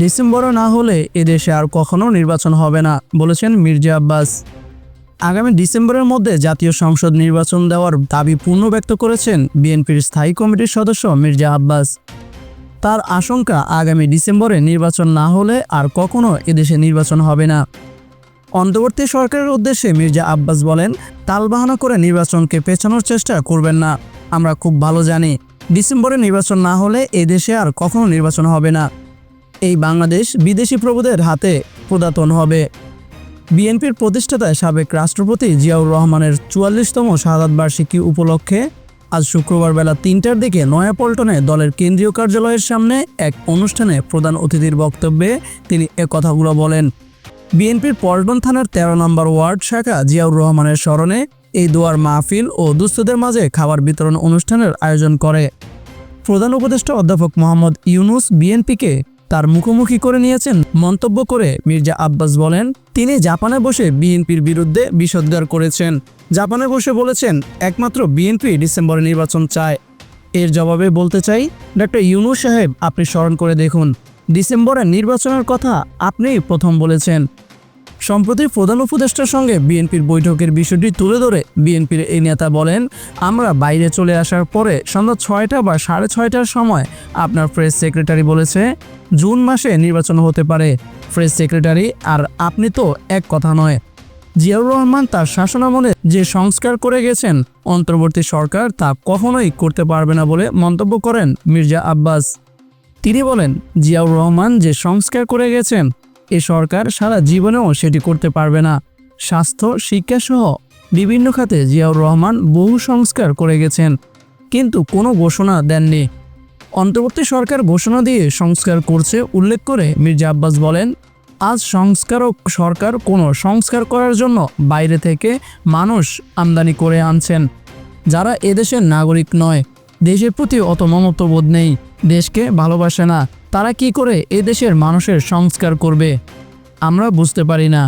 ডিসেম্বরে না হলে এদেশে আর কখনো নির্বাচন হবে না, বলেছেন মির্জা আব্বাস। আগামী ডিসেম্বরের মধ্যে জাতীয় সংসদ নির্বাচন দেওয়ার দাবি পূর্ণ ব্যক্ত করেছেন বিএনপির স্থায়ী কমিটির সদস্য মির্জা আব্বাস। তার আশঙ্কা, আগামী ডিসেম্বরে নির্বাচন না হলে আর কখনো এদেশে নির্বাচন হবে না। অন্তর্বর্তী সরকারের উদ্দেশ্যে মির্জা আব্বাস বলেন, তালবাহানা করে নির্বাচনকে পেছানোর চেষ্টা করবেন না। আমরা খুব ভালো জানি, ডিসেম্বরে নির্বাচন না হলে এদেশে আর কখনো নির্বাচন হবে না। এই বাংলাদেশ বিদেশি প্রভুদের হাতে প্রদাতন হবে। বিএনপির প্রতিষ্ঠাতা সাবেক রাষ্ট্রপতি জিয়াউর রহমানের চুয়াল্লিশতম শাহাদ বার্ষিকী উপলক্ষে আজ শুক্রবার বেলা তিনটার দিকে নয়াপল্টনে দলের কেন্দ্রীয় কার্যালয়ের সামনে এক অনুষ্ঠানে প্রধান অতিথির বক্তব্যে তিনি এ কথাগুলো বলেন। বিএনপির পল্টন থানার তেরো নম্বর ওয়ার্ড শাখা জিয়াউর রহমানের স্মরণে এই দোয়ার মাহফিল ও দুস্থদের মাঝে খাবার বিতরণ অনুষ্ঠানের আয়োজন করে। প্রধান উপদেষ্টা অধ্যাপক মোহাম্মদ ইউনুস বিএনপিকে তার মুখোমুখি করে নিয়েছেন মন্তব্য করে মির্জা আব্বাস বলেন, তিনি জাপানে বসে বিএনপির বিরুদ্ধে বিষোদ্গার করেছেন। জাপানে বসে বলেছেন, একমাত্র বিএনপি ডিসেম্বরে নির্বাচন চায়। এর জবাবে বলতে চাই ডক্টর ইউনু সাহেব, আপনি স্মরণ করে দেখুন, ডিসেম্বরের নির্বাচনের কথা আপনি প্রথম বলেছেন। সম্প্রতি প্রধান উপদেষ্টার সঙ্গে বিএনপির বৈঠকের বিষয়টি তুলে ধরে বিএনপির এই নেতা বলেন, আমরা বাইরে চলে আসার পরে সন্ধ্যা ছয়টা বা সাড়ে ছয়টার সময় আপনার প্রেস সেক্রেটারি বলেছে, জুন মাসে নির্বাচন হতে পারে। প্রেস সেক্রেটারি, আর আপনি তো এক কথা নয়। জিয়াউর রহমান তার শাসনামলে যে সংস্কার করে গেছেন, অন্তর্বর্তী সরকার তা কখনোই করতে পারবে না বলে মন্তব্য করেন মির্জা আব্বাস। তিনি বলেন, জিয়াউর রহমান যে সংস্কার করে গেছেন এ সরকার সারা জীবনেও সেটি করতে পারবে না। স্বাস্থ্য শিক্ষাসহ বিভিন্ন খাতে জিয়াউর রহমান বহু সংস্কার করে গেছেন, কিন্তু কোনো ঘোষণা দেননি। অন্তর্বর্তী সরকার ঘোষণা দিয়ে সংস্কার করছে উল্লেখ করে মির্জা আব্বাস বলেন, আজ সংস্কারক সরকার কোনো সংস্কার করার জন্য বাইরে থেকে মানুষ আমদানি করে আনছেন। যারা এদেশের নাগরিক নয়, দেশের প্রতি অত মমত্ববোধ নেই, দেশকে ভালোবাসে না। তারা কি করে এদেশের মানুষের সংস্কার করবে? আমরা বুঝতে পারি না।